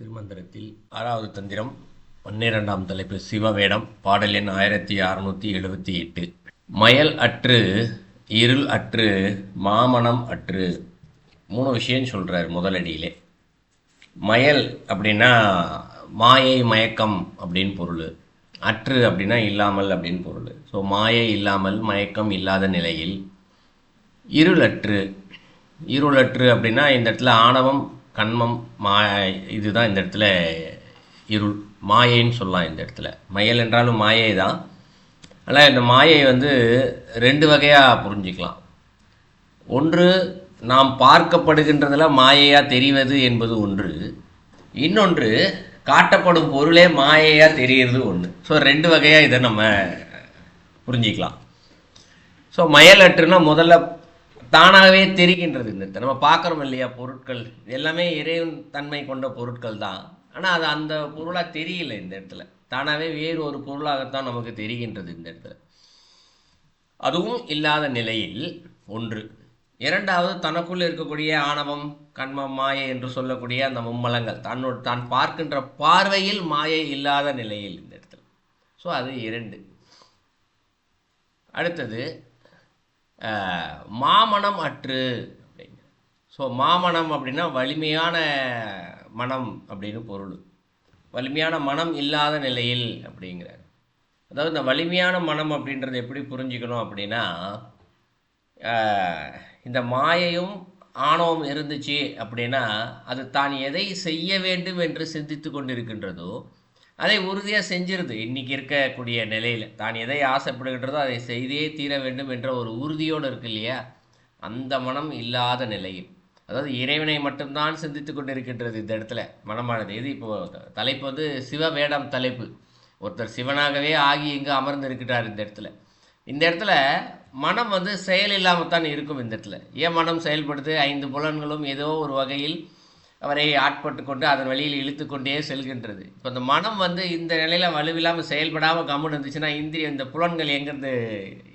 திருமந்திரத்தில் ஆறாவது தந்திரம் பன்னிரெண்டாம் தலைப்பு சிவவேடம் பாடல் எண் ஆயிரத்தி அறுநூற்றி எழுபத்தி எட்டு. மயல் அற்று இருள் அற்று மாமனம் அற்று. மூணு விஷயம் சொல்கிறார் முதலடியிலே. மயல் அப்படின்னா மாயை மயக்கம் அப்படின்னு பொருள். அற்று அப்படின்னா இல்லாமல் அப்படின்னு பொருள். ஸோ மாயை இல்லாமல் மயக்கம் இல்லாத நிலையில் இருளற்று இருளற்று அப்படின்னா இந்த இடத்துல ஆணவம் கண்மம் மா இதுதான் இந்த இடத்துல இருள். மாயைன்னு சொல்லலாம் இந்த இடத்துல. மயல் என்றாலும் மாயை தான். ஆனால் இந்த மாயை வந்து ரெண்டு வகையாக புரிஞ்சிக்கலாம். ஒன்று நாம் பார்க்கப்படுகின்றதில் மாயையாக தெரிவது என்பது ஒன்று. இன்னொன்று காட்டப்படும் பொருளே மாயையாக தெரிகிறது ஒன்று. ஸோ ரெண்டு வகையாக இதை நம்ம புரிஞ்சிக்கலாம். ஸோ மயலற்றுனா முதல்ல தானாகவே தெரிகின்றது இந்த நம்ம பார்க்குறோம் இல்லையா பொருட்கள்? எல்லாமே இறைவன் தன்மை கொண்ட பொருட்கள் தான். ஆனால் அது அந்த பொருளாக தெரியல இந்த இடத்துல. தானாகவே வேறு ஒரு பொருளாகத்தான் நமக்கு தெரிகின்றது இந்த இடத்துல. அதுவும் இல்லாத நிலையில் ஒன்று இரண்டாவது தனக்குள்ளே இருக்கக்கூடிய ஆணவம் கண்மம் மாயை என்று சொல்லக்கூடிய அந்த மும்மலங்கள் தன்னோட தான் பார்க்கின்ற பார்வையில் மாயை இல்லாத நிலையில் இந்த இடத்துல. ஸோ அது இரண்டு. அடுத்தது மாமனம் அற்று அப்படிங்க ஸோ மாமனம் அப்படின்னா வலிமையான மனம் அப்படின்னு பொருள். வலிமையான மனம் இல்லாத நிலையில் அப்படிங்கிறார். அதாவது இந்த வலிமையான மனம் அப்படின்றத எப்படி புரிஞ்சுக்கணும் அப்படின்னா இந்த மாயையும் ஆணவம் இருந்துச்சு அப்படின்னா அது தான் எதை செய்ய வேண்டும் என்று சிந்தித்து கொண்டிருக்கின்றதோ அதை உறுதியாக செஞ்சிருது. இன்னைக்கு இருக்கக்கூடிய நிலையில். தான் எதை ஆசைப்படுகின்றதோ அதை செய்தே தீர வேண்டும் என்ற ஒரு உறுதியோடு இருக்கு இல்லையா? அந்த மனம் இல்லாத நிலையில். அதாவது இறைவனை மட்டும்தான் சிந்தித்து கொண்டிருக்கின்றது இந்த இடத்துல மனமானது. இது இப்போ தலைப்பு வந்து சிவ வேடம் தலைப்பு. ஒருத்தர் சிவனாகவே ஆகி இங்கு அமர்ந்து இருக்கிறார் இந்த இடத்துல. இந்த இடத்துல மனம் வந்து செயல் இல்லாமல் தான் இருக்கும் இந்த இடத்துல. ஏன் மனம் செயல்படுது? ஐந்து புலன்களும் ஏதோ ஒரு வகையில் அவரை ஆட்பட்டு கொண்டு அதன் வழியில் இழுத்து கொண்டே செல்கின்றது. இப்போ இந்த மனம் வந்து இந்த நிலையில் வலுவில்லாமல் செயல்படாமல் கம்முன்னு இருந்துச்சுன்னா இந்திரியம் இந்த புலன்கள் எங்கேருந்து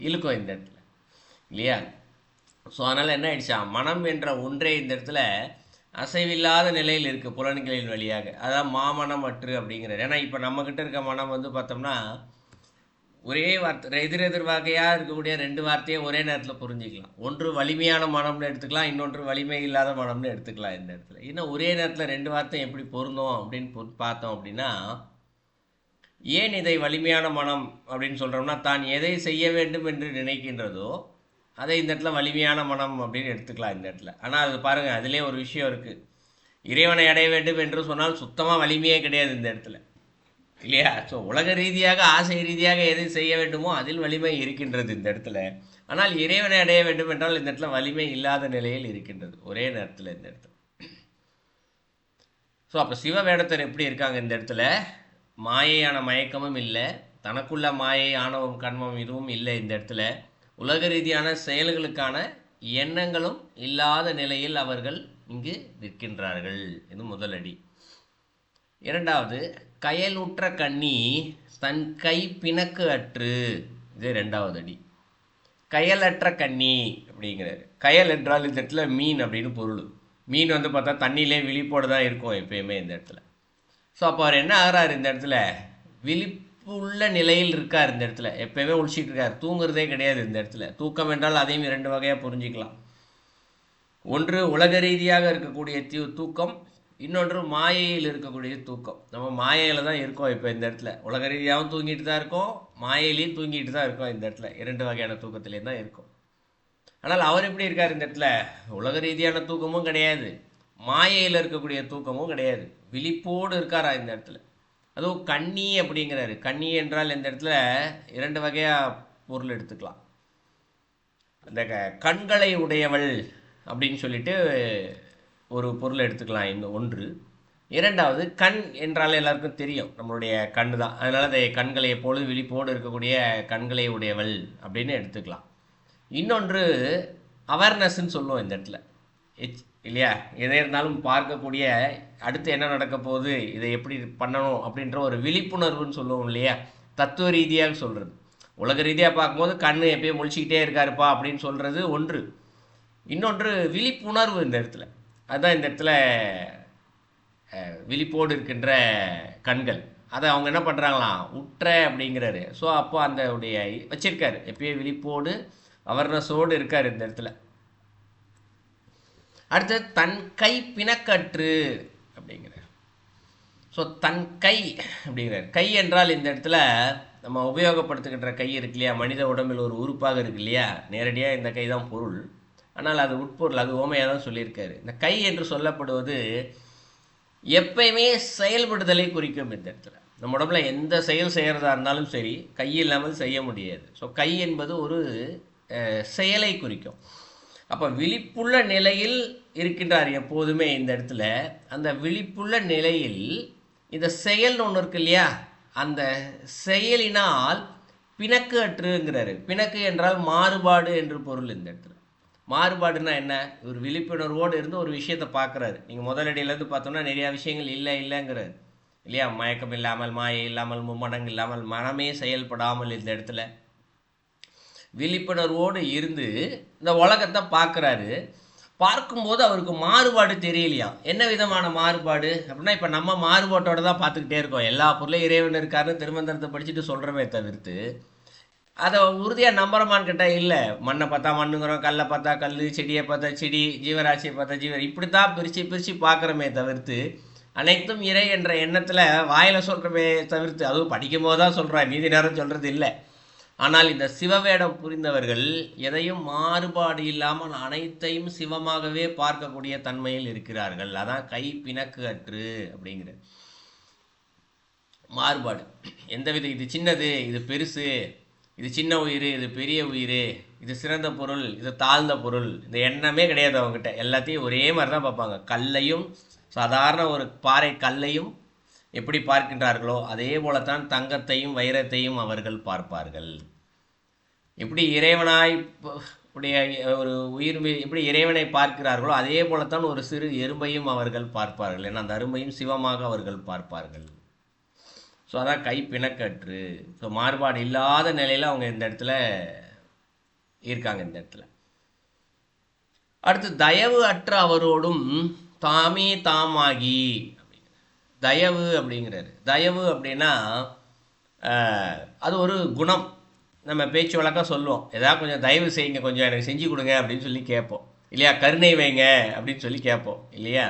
இழுக்கும் இந்த இடத்துல? இல்லையா? ஸோ அதனால் என்ன ஆயிடுச்சா? மனம் என்ற ஒன்றே இந்த இடத்துல அசைவில்லாத நிலையில் இருக்குது புலன்களின் வழியாக. அதான் மாமனம் அற்று அப்படிங்கிறது ஏன்னா இப்போ நம்மக்கிட்ட இருக்க மனம் வந்து பார்த்தோம்னா ஒரே வார்த்தை எதிர் எதிர் வகையாக இருக்கக்கூடிய ரெண்டு வார்த்தையை ஒரே நேரத்தில் புரிஞ்சிக்கலாம். ஒன்று வலிமையான மனம்னு எடுத்துக்கலாம் இன்னொன்று வலிமை இல்லாத மனம்னு எடுத்துக்கலாம் இந்த இடத்துல. இன்னும் ஒரே நேரத்தில் ரெண்டு வார்த்தை எப்படி பொருந்தும் அப்படின்னு பார்த்தோம் அப்படின்னா ஏன் இதை வலிமையான மனம் அப்படின்னு சொல்கிறோம்னா தான் எதை செய்ய வேண்டும் என்று நினைக்கின்றதோ அதை இந்த இடத்துல வலிமையான மனம் அப்படின்னு எடுத்துக்கலாம் இந்த இடத்துல. ஆனால் அது பாருங்கள் அதிலே ஒரு விஷயம் இருக்குது இறைவனை அடைய வேண்டும் என்று சொன்னால் சுத்தமாக வலிமையே கிடையாது இந்த இடத்துல. இல்லையா? ஸோ உலக ரீதியாக ஆசை ரீதியாக எது செய்ய வேண்டுமோ அதில் வலிமை இருக்கின்றது இந்த இடத்துல. ஆனால் இறைவனை அடைய வேண்டும் என்றால் இந்த இடத்துல வலிமை இல்லாத நிலையில் இருக்கின்றது. ஒரே நேரத்தில் இந்த இடத்துல. ஸோ அப்போ சிவ வேடத்தர் எப்படி இருக்காங்க இந்த இடத்துல? மாயையான மயக்கமும் இல்லை. தனக்குள்ள மாயை ஆணவம் கண்மம் இதுவும் இல்லை இந்த இடத்துல. உலக ரீதியான செயல்களுக்கான எண்ணங்களும் இல்லாத நிலையில் அவர்கள் இங்கு நிற்கின்றார்கள். இது முதலடி இரண்டாவது கயலுற்ற கண்ணி தன் கை பிணக்கு அற்று. இது ரெண்டாவது அடி. கயலற்ற கண்ணி அப்படிங்கிறாரு. கயல் என்றால் இந்த இடத்துல மீன் அப்படின்னு பொருள். மீன் வந்து பார்த்தா தண்ணியிலே விழிப்போடு தான் இருக்கும் எப்பயுமே இந்த இடத்துல. ஸோ அப்போ அவர் என்ன ஆகிறார் இந்த இடத்துல? விழிப்புள்ள நிலையில் இருக்கார் இந்த இடத்துல. எப்பயுமே ஒழிச்சிட்டு இருக்கார். தூங்குறதே கிடையாது இந்த இடத்துல. தூக்கம் என்றால் அதையும் இரண்டு வகையாக புரிஞ்சிக்கலாம். ஒன்று உலக ரீதியாக இருக்கக்கூடிய தூக்கம் இன்னொன்று மாயையில் இருக்கக்கூடிய தூக்கம். நம்ம மாயையில் தான் இருக்கோம் இப்போ இந்த இடத்துல. உலக ரீதியாகவும் தூங்கிட்டு தான் இருக்கோம் மாயையிலையும் தூங்கிட்டு தான் இருக்கோம் இந்த இடத்துல. இரண்டு வகையான தூக்கத்திலேயும் தான் இருக்கும். ஆனால் அவர் எப்படி இருக்கார் இந்த இடத்துல? உலக ரீதியான தூக்கமும் கிடையாது. மாயையில் இருக்கக்கூடிய தூக்கமும் கிடையாது. விழிப்போடு இருக்காரா இந்த இடத்துல? அதுவும் கண்ணி அப்படிங்கிறாரு. கண்ணி என்றால் இந்த இடத்துல இரண்டு வகையாக பொருள் எடுத்துக்கலாம். அந்த க- கண்களை உடையவள் அப்படின்னு சொல்லிட்டு ஒரு பொருளை எடுத்துக்கலாம் இந்த ஒன்று. இரண்டாவது கண் என்றால் எல்லாருக்கும் தெரியும். நம்மளுடைய கண் தான் அதனால் அதை கண்களை எப்பொழுது விழிப்போடு இருக்கக்கூடிய கண்களை உடையவள் அப்படின்னு எடுத்துக்கலாம். இன்னொன்று அவேர்னஸ்ன்னு சொல்லுவோம் இந்த இடத்துல. எச் இல்லையா? எதை இருந்தாலும் பார்க்கக்கூடிய அடுத்து என்ன நடக்க போகுது இதை எப்படி பண்ணணும் அப்படின்ற ஒரு விழிப்புணர்வுன்னு சொல்லுவோம் இல்லையா? தத்துவ ரீதியாக சொல்கிறது உலக ரீதியாக பார்க்கும்போது கண் எப்பயும் முழிச்சிக்கிட்டே இருக்காருப்பா அப்படின்னு சொல்கிறது ஒன்று. இன்னொன்று விழிப்புணர்வு இந்த இடத்துல. அதுதான் இந்த இடத்துல விழிப்போடு இருக்கின்ற கண்கள். அதை அவங்க என்ன பண்ணுறாங்களாம் உற்ற அப்படிங்கிறாரு. ஸோ அப்போ அந்த உடைய வச்சிருக்காரு. எப்பயும் விழிப்போடு அவர்னஸோடு இருக்கார் இந்த இடத்துல. அடுத்து தன் கை பிணக்கற்று அப்படிங்கிறார். ஸோ தன் கை அப்படிங்கிறார். கை என்றால் இந்த இடத்துல நம்ம உபயோகப்படுத்துகின்ற கை இருக்கு இல்லையா? மனித உடம்பில் ஒரு உறுப்பாக இருக்கு இல்லையா? நேரடியாக இந்த கை தான் பொருள். ஆனால் அது உட்பொருள் அது ஓமையாக தான் சொல்லியிருக்காரு. இந்த கை என்று சொல்லப்படுவது எப்பயுமே செயல்படுதலை குறிக்கும் இந்த இடத்துல. நம்ம உடம்புல எந்த செயல் செய்கிறதா இருந்தாலும் சரி கை இல்லாமல் செய்ய முடியாது. ஸோ கை என்பது ஒரு செயலை குறிக்கும். அப்போ விழிப்புள்ள நிலையில் இருக்கின்றார் எப்போதுமே இந்த இடத்துல. அந்த விழிப்புள்ள நிலையில் இந்த செயல்னு ஒன்று இருக்கு இல்லையா? அந்த செயலினால் பிணக்கு அற்றுங்கிறாரு. பிணக்கு என்றால் மாறுபாடு என்று பொருள் இந்த இடத்துல. மாறுபாடுனா என்ன? ஒரு விழிப்புணர்வோடு இருந்து ஒரு விஷயத்தை பார்க்குறாரு. நீங்கள் முதலடியிலேருந்து பார்த்தோம்னா நிறையா விஷயங்கள் இல்லை இல்லைங்கிறாரு. இல்லையா? மயக்கம் இல்லாமல் மாயை இல்லாமல் மும்மடங்கு இல்லாமல் மனமே செயல்படாமல் இந்த இடத்துல. விழிப்புணர்வோடு இருந்து இந்த உலகத்தை பார்க்குறாரு. பார்க்கும்போது அவருக்கு மாறுபாடு தெரியலையாம் என்ன விதமான மாறுபாடு? அப்படின்னா இப்போ நம்ம மாறுபாட்டோட தான் பார்த்துக்கிட்டே இருக்கோம். எல்லா பொருளையும் இறைவன் இருக்காருன்னு திருமந்திரத்தை படிச்சுட்டு சொல்கிறமே தவிர்த்து. அதை உறுதியாக நம்புறமான்னு கேட்டால் இல்லை. மண்ணை பார்த்தா மண்ணுங்கிறோம் கல்லை பார்த்தா கல் செடியை பார்த்தா செடி ஜீவராசியை பார்த்தா ஜீவ இப்படி தான் பிரித்து பிரித்து பார்க்குறோமே தவிர்த்து அனைத்தும் இறை என்ற எண்ணத்தில் வாயில் சொல்கிறமே தவிர்த்து அதுவும் படிக்கும் போது தான் சொல்கிறேன் மீதி நேரம் சொல்கிறது இல்லை. ஆனால் இந்த சிவவேடம் புரிந்தவர்கள் எதையும் மாறுபாடு இல்லாமல் அனைத்தையும் சிவமாகவே பார்க்கக்கூடிய தன்மையில் இருக்கிறார்கள். அதான் கை பிணக்கு அற்று அப்படிங்கிற மாறுபாடு. எந்தவித இது சின்னது இது பெருசு இது சின்ன உயிர் இது பெரிய உயிர் இது சிறந்த பொருள் இது தாழ்ந்த பொருள். இந்த எண்ணமே கிடையாது அவங்ககிட்ட எல்லாத்தையும் ஒரே மாதிரி தான் பார்ப்பாங்க. கல்லையும் சாதாரண ஒரு பாறை கல்லையும் எப்படி பார்க்கின்றார்களோ அதே போலத்தான் தங்கத்தையும் வைரத்தையும் அவர்கள் பார்ப்பார்கள். எப்படி இறைவனாய் உடைய ஒரு உயிர் எப்படி இறைவனை பார்க்கிறார்களோ அதே போலத்தான் ஒரு சிறு எறும்பையும் அவர்கள் பார்ப்பார்கள். ஏன்னா அந்த அரும்பையும் சிவமாக அவர்கள் பார்ப்பார்கள். ஸோ அதான் கை பிணக்கற்று ஸோ மாறுபாடு இல்லாத நிலையில் அவங்க இந்த இடத்துல இருக்காங்க இந்த இடத்துல. அடுத்து தயவு அற்ற அவரோடும் தாமே தாமாகி தயவு அப்படிங்கிறாரு. தயவு அப்படின்னா அது ஒரு குணம். நம்ம பேச்சு வழக்கம் சொல்லுவோம். ஏதாவது கொஞ்சம் தயவு செய்யுங்க கொஞ்சம் எனக்கு செஞ்சு கொடுங்க அப்படின்னு சொல்லி கேட்போம். இல்லையா? கருணை வைங்க அப்படின்னு சொல்லி கேட்போம். இல்லையா?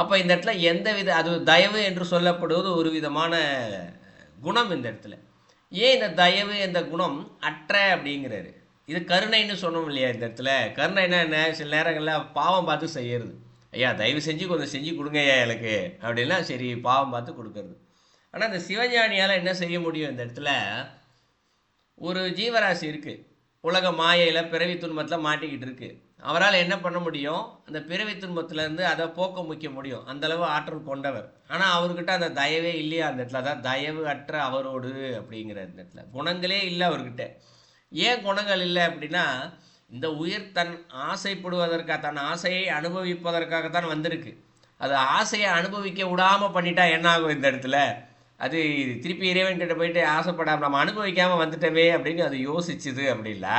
அப்போ இந்த இடத்துல எந்த வித அது தயவு என்று சொல்லப்படுவது ஒரு விதமான குணம் இந்த இடத்துல. ஏன் இந்த தயவு இந்த குணம் அற்ற அப்படிங்கிறாரு? இது கருணைன்னு சொன்னோம் இல்லையா இந்த இடத்துல? கருணைனா என்ன சில நேரங்களில் பாவம் பார்த்து செய்யறது. ஐயா தயவு செஞ்சு கொஞ்சம் செஞ்சு கொடுங்க ஐயா எனக்கு. அப்படின்னா சரி பாவம் பார்த்து கொடுக்கறது. ஆனால் இந்த சிவஞானியால் என்ன செய்ய முடியும் இந்த இடத்துல? ஒரு ஜீவராசி இருக்குது உலக மாயையில் பிறவி துன்பத்தில் மாட்டிக்கிட்டு இருக்குது அவரால் என்ன பண்ண முடியும்? அந்த பிறவி துன்பத்திலேருந்து அதை போக்க முக்க முடியும் அந்தளவு ஆற்றல் கொண்டவர். ஆனால் அவர்கிட்ட அந்த தயவே இல்லையா அந்த இடத்துல? அதான் தயவு அற்ற அவரோடு அப்படிங்கிற இந்த இடத்துல. குணங்களே இல்லை அவர்கிட்ட. ஏன் குணங்கள் இல்லை அப்படின்னா இந்த உயிர் தன் ஆசைப்படுவதற்காக தன் ஆசையை அனுபவிப்பதற்காகத்தான் வந்திருக்கு. அது ஆசையை அனுபவிக்க விடாமல் பண்ணிட்டா என்ன ஆகும் இந்த இடத்துல? அது திருப்பி இறைவன் கிட்ட போயிட்டு ஆசைப்படாமல் நம்ம அனுபவிக்காமல் வந்துட்டவே அப்படின்னு அது யோசிச்சுது அப்படின்னா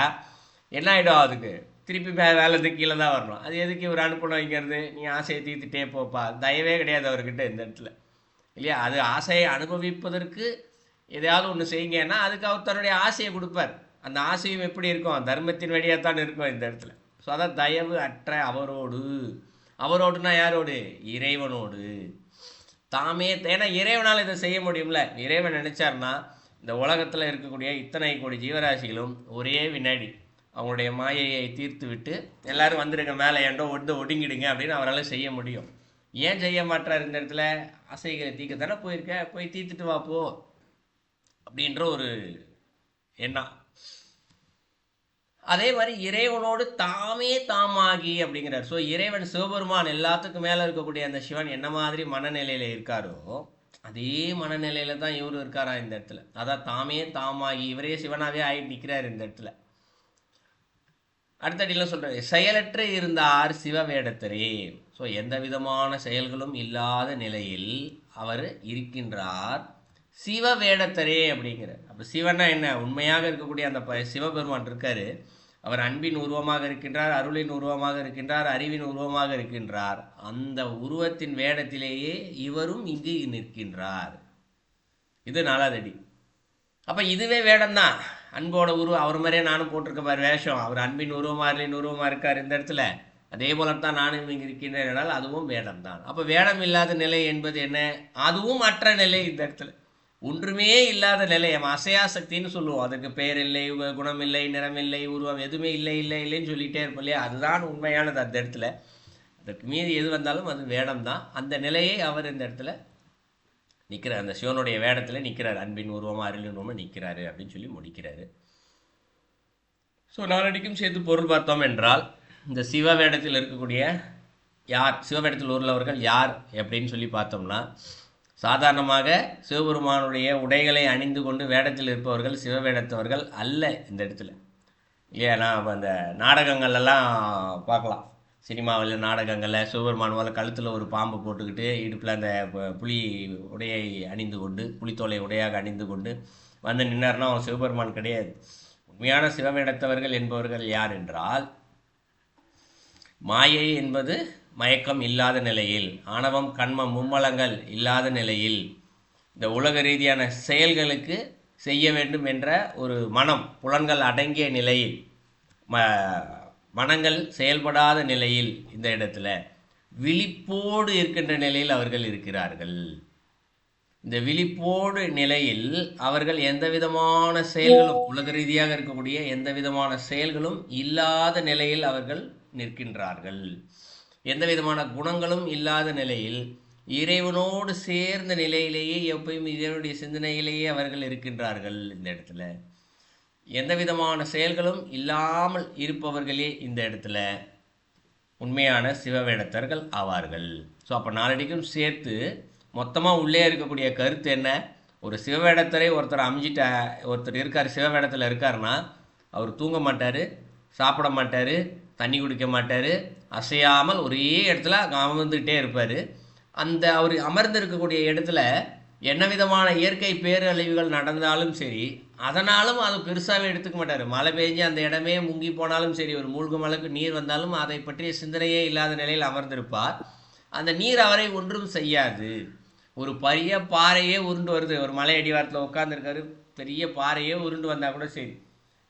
என்ன ஆகிடும் அதுக்கு? திருப்பி வே வேலைக்கு கீழே தான் வரணும். அது எதுக்கு இவர் அனுப்பணும் இங்கிறது நீ ஆசையை தீர்த்துட்டே போப்பா. தயவே கிடையாது அவர்கிட்ட இந்த இடத்துல. இல்லையா? அது ஆசையை அனுபவிப்பதற்கு எதையாவது ஒன்று செய்யுங்கன்னா அதுக்கு அவர் தன்னுடைய ஆசையை கொடுப்பார். அந்த ஆசையும் எப்படி இருக்கும்? தர்மத்தின் வழியாக தான் இருக்கும் இந்த இடத்துல. ஸோ அதான் தயவு அற்ற அவரோடு. அவரோடுனா யாரோடு? இறைவனோடு. தாமே ஏன்னா இறைவனால் இதை செய்ய முடியும்ல. இறைவன் நினச்சார்னா இந்த உலகத்தில் இருக்கக்கூடிய இத்தனை கோடி ஜீவராசிகளும் ஒரே வினாடி. அவங்களுடைய மாயையை தீர்த்து விட்டு எல்லாரும் வந்துடுங்க மேலே ஏண்டோ ஒட்டு ஒடுங்கிடுங்க அப்படின்னு அவரால் செய்ய முடியும். ஏன் செய்ய மாட்டார் இந்த இடத்துல? அசைகளை தீர்க்க தானே போயிருக்க? போய் தீர்த்துட்டு வா போ. அப்படின்ற ஒரு எண்ணம். அதே மாதிரி இறைவனோடு தாமே தாமாகி அப்படிங்கிறார். ஸோ இறைவன் சிவபெருமான் எல்லாத்துக்கும் மேலே இருக்கக்கூடிய அந்த சிவன் என்ன மாதிரி மனநிலையில் இருக்காரோ அதே மனநிலையில தான் இவரும் இருக்காரா இந்த இடத்துல. அதான் தாமே தாமாகி இவரே சிவனாகவே ஆகி நிற்கிறார் இந்த இடத்துல. அடுத்தடியில் சொல்கிறேன் செயலற்று இருந்தார் சிவவேடத்தரே ஸோ எந்த விதமான செயல்களும் இல்லாத நிலையில் அவர் இருக்கின்றார். சிவ வேடத்தரே அப்படிங்கிற அப்போ சிவனா என்ன? உண்மையாக இருக்கக்கூடிய அந்த ப- சிவபெருமான் இருக்காரு. அவர் அன்பின் உருவமாக இருக்கின்றார் அருளின் உருவமாக இருக்கின்றார் அறிவின் உருவமாக இருக்கின்றார். அந்த உருவத்தின் வேடத்திலேயே இவரும் இங்கு நிற்கின்றார். இது நாலாதடி அப்போ இதுவே வேடம்தான். அன்போட உருவம் அவர் மாதிரியே நானும் போட்டிருக்க மாதிரி வேஷம். அவர் அன்பின் உருவமாக உருவமாக இருக்கார் இந்த இடத்துல. அதே போல தான் நானும் இங்கே இருக்கின்றேன் என்றால் அதுவும் வேடம் தான் அப்போ வேடம் இல்லாத நிலை என்பது என்ன? அதுவும் அற்ற நிலை இந்த இடத்துல. ஒன்றுமே இல்லாத நிலை. நம்ம அசையா சக்தின்னு சொல்லுவோம். அதுக்கு பெயர் இல்லை குணம் இல்லை நிறம் இல்லை உருவம் எதுவுமே இல்லை இல்லை இல்லைன்னு சொல்லிகிட்டே இருப்போம் இல்லையா? அதுதான் உண்மையானது அந்த இடத்துல. அதற்கு மீது எது வந்தாலும் அது வேடம் தான் அந்த நிலையை அவர் இந்த இடத்துல நிற்கிறார் அந்த சிவனுடைய வேடத்தில் நிற்கிறார் அன்பின் உருவமாக அருளின் உருவமாக நிற்கிறாரு அப்படின்னு சொல்லி முடிக்கிறாரு. ஸோ நாளடிக்கும் சேர்த்து பொருள் பார்த்தோம் என்றால் இந்த சிவ வேடத்தில் இருக்கக்கூடிய யார் சிவவேடத்தில் உள்ளவர்கள் யார் அப்படின்னு சொல்லி பார்த்தோம்னா சாதாரணமாக சிவபெருமானுடைய உடைகளை அணிந்து கொண்டு வேடத்தில் இருப்பவர்கள் சிவவேடத்தவர்கள் அல்ல இந்த இடத்துல. இல்லையா? நான் அந்த நாடகங்கள்லாம் பார்க்கலாம். சினிமாவில் நாடகங்களில் சிவபெருமான் போல் கழுத்தில் ஒரு பாம்பு போட்டுக்கிட்டு இடுப்பில் அந்த புலி உடையை அணிந்து கொண்டு புலித்தோலை உடையாக அணிந்து கொண்டு வந்து நின்னார்னா அவன் சிவபெருமான் கிடையாது. உண்மையான சிவவேடத்தவர்கள் என்பவர்கள் யார் என்றால் மாயை என்பது மயக்கம் இல்லாத நிலையில் ஆணவம் கண்மம் மும்மலங்கள் இல்லாத நிலையில் இந்த உலக ரீதியான செயல்களுக்கு செய்ய வேண்டும் என்ற ஒரு மனம் புலன்கள் அடங்கிய நிலையில் ம மனங்கள் செயல்படாத நிலையில் இந்த இடத்துல விழிப்போடு இருக்கின்ற நிலையில் அவர்கள் இருக்கிறார்கள். இந்த விழிப்போடு நிலையில் அவர்கள் எந்த விதமான செயல்களும் உலக ரீதியாக இருக்கக்கூடிய எந்த விதமான செயல்களும் இல்லாத நிலையில் அவர்கள் நிற்கின்றார்கள். எந்த விதமான குணங்களும் இல்லாத நிலையில் இறைவனோடு சேர்ந்த நிலையிலேயே எப்பயும் இறைவனுடைய சிந்தனையிலேயே அவர்கள் இருக்கின்றார்கள் இந்த இடத்துல. எந்த விதமான செயல்களும் இல்லாமல் இருப்பவர்களே இந்த இடத்துல உண்மையான சிவவேடத்தர்கள் ஆவார்கள். ஸோ அப்போ நாலடிக்கும் சேர்த்து மொத்தமாக உள்ளே இருக்கக்கூடிய கருத்து என்ன? ஒரு சிவவேடத்தரை ஒருத்தர் அமைஞ்சிட்ட ஒருத்தர் இருக்கார் சிவவேடத்தில் இருக்காருன்னா அவர் தூங்க மாட்டார் சாப்பிட மாட்டார் தண்ணி குடிக்க மாட்டார் அசையாமல் ஒரே இடத்துல அமர்ந்துக்கிட்டே இருப்பார். அந்த அவர் அமர்ந்திருக்கக்கூடிய இடத்துல என்ன விதமான இயற்கை பேரழிவுகள் நடந்தாலும் சரி அதனாலும் அது பெருசாகவே எடுத்துக்க மாட்டார். மழை பெய்ஞ்சு அந்த இடமே முங்கி போனாலும் சரி ஒரு மூழ்கும் அளவுக்கு நீர் வந்தாலும் அதை பற்றிய சிந்தனையே இல்லாத நிலையில் அமர்ந்திருப்பார். அந்த நீர் அவரை ஒன்றும் செய்யாது. ஒரு பெரிய பாறையே உருண்டு வருது. ஒரு மலை அடிவாரத்தில் உட்காந்துருக்காரு பெரிய பாறையே உருண்டு வந்தால் கூட சரி.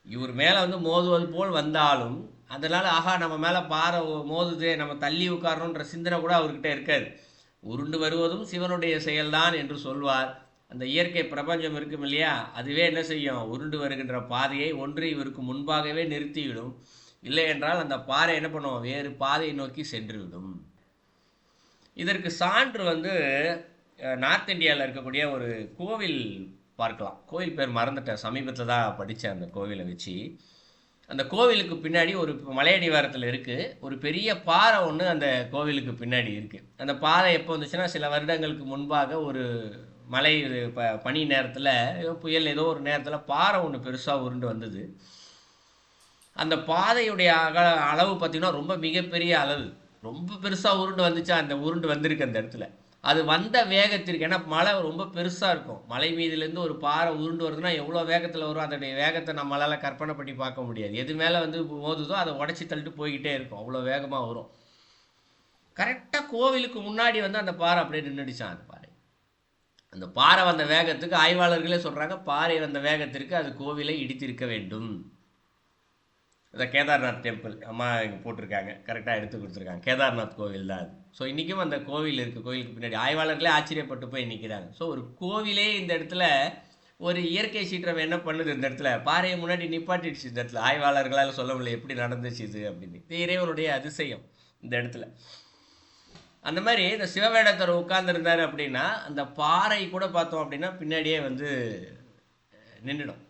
இவர் மேலே வந்து மோதுவது போல் வந்தாலும் அதனால் ஆஹா நம்ம மேலே பாறை மோதுது மோதுதே நம்ம தள்ளி உட்காரணுன்ற சிந்தனை கூட அவர்கிட்ட இருக்காது. உருண்டு வருவதும் சிவனுடைய செயல்தான் என்று சொல்வார். அந்த இயற்கை பிரபஞ்சம் இருக்கும் இல்லையா? அதுவே என்ன செய்யும்? உருண்டு வருகின்ற பாதையை ஒன்று இவருக்கு முன்பாகவே நிறுத்திவிடும். இல்லை என்றால் அந்த பாறை என்ன பண்ணுவோம் வேறு பாதையை நோக்கி சென்றுவிடும். இதற்கு சான்று வந்து நார்த் இந்தியாவில் இருக்கக்கூடிய ஒரு கோவில் பார்க்கலாம். கோவில் பேர் மறந்துட்டேன். சமீபத்தில் தான் படித்தேன் அந்த கோவிலை வச்சு. அந்த கோவிலுக்கு பின்னாடி ஒரு மலையடிவாரத்தில் இருக்குது ஒரு பெரிய பாறை ஒன்று அந்த கோவிலுக்கு பின்னாடி இருக்குது அந்த பாறை எப்போ வந்துச்சுன்னா சில வருடங்களுக்கு முன்பாக ஒரு மழை ப பனி நேரத்தில் ஏதோ புயல் ஏதோ ஒரு நேரத்தில் பாறை ஒன்று பெருசாக உருண்டு வந்தது. அந்த பாதையுடைய அக அளவு பார்த்தீங்கன்னா ரொம்ப மிகப்பெரிய அளவு. ரொம்ப பெருசாக உருண்டு வந்துச்சா அந்த உருண்டு வந்திருக்கு அந்த இடத்துல. அது வந்த வேகத்திற்கு ஏன்னா மழை ரொம்ப பெருசாக இருக்கும். மலை மீதுலேருந்து ஒரு பாறை உருண்டு வருதுன்னா எவ்வளோ வேகத்தில் வரும் அதனுடைய வேகத்தை நம்மளால் கற்பனை பண்ணி பார்க்க முடியாது. எது மேலே வந்து மோதுதோ அதை உடச்சி தள்ளிட்டு போய்கிட்டே இருக்கும். அவ்வளோ வேகமாக வரும். கரெக்டாக கோவிலுக்கு முன்னாடி வந்து அந்த பாறை அப்படியே நின்றுடுச்சான் அந்த பாறை. அந்த பாறை வந்த வேகத்துக்கு ஆய்வாளர்களே சொல்கிறாங்க பாறை வந்த வேகத்திற்கு அது கோவிலை இடித்திருக்க வேண்டும். இந்த கேதார்நாத் டெம்பிள் அம்மா இங்கே போட்டிருக்காங்க. கரெக்டாக எடுத்து கொடுத்துருக்காங்க. கேதார்நாத் கோவில் தான் அது. ஸோ இன்றைக்கும் அந்த கோவில் இருக்குது கோவிலுக்கு பின்னாடி ஆய்வாளர்களே ஆச்சரியப்பட்டு போய் நிற்கிறாங்க ஸோ ஒரு கோவிலே இந்த இடத்துல ஒரு இயற்கை சீற்றம் என்ன பண்ணுது இந்த இடத்துல? பாறையை முன்னாடி நிப்பாட்டிடுச்சு இந்த இடத்துல. ஆய்வாளர்களால் சொல்ல முடியல எப்படி நடந்துச்சு இது அப்படின்னு. இது இறைவனுடைய அதிசயம் இந்த இடத்துல. அந்த மாதிரி இந்த சிவவேடத்தர் உட்கார்ந்துருந்தார் அப்படின்னா அந்த பாறை கூட பார்த்தோம் அப்படின்னா பின்னாடியே வந்து நின்றுடும்.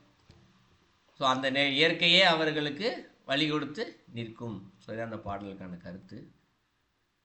ஸோ அந்த நே இயற்கையே அவர்களுக்கு வழி கொடுத்து நிற்கும். சொல்லி அந்த பாடலுக்கான கருத்து.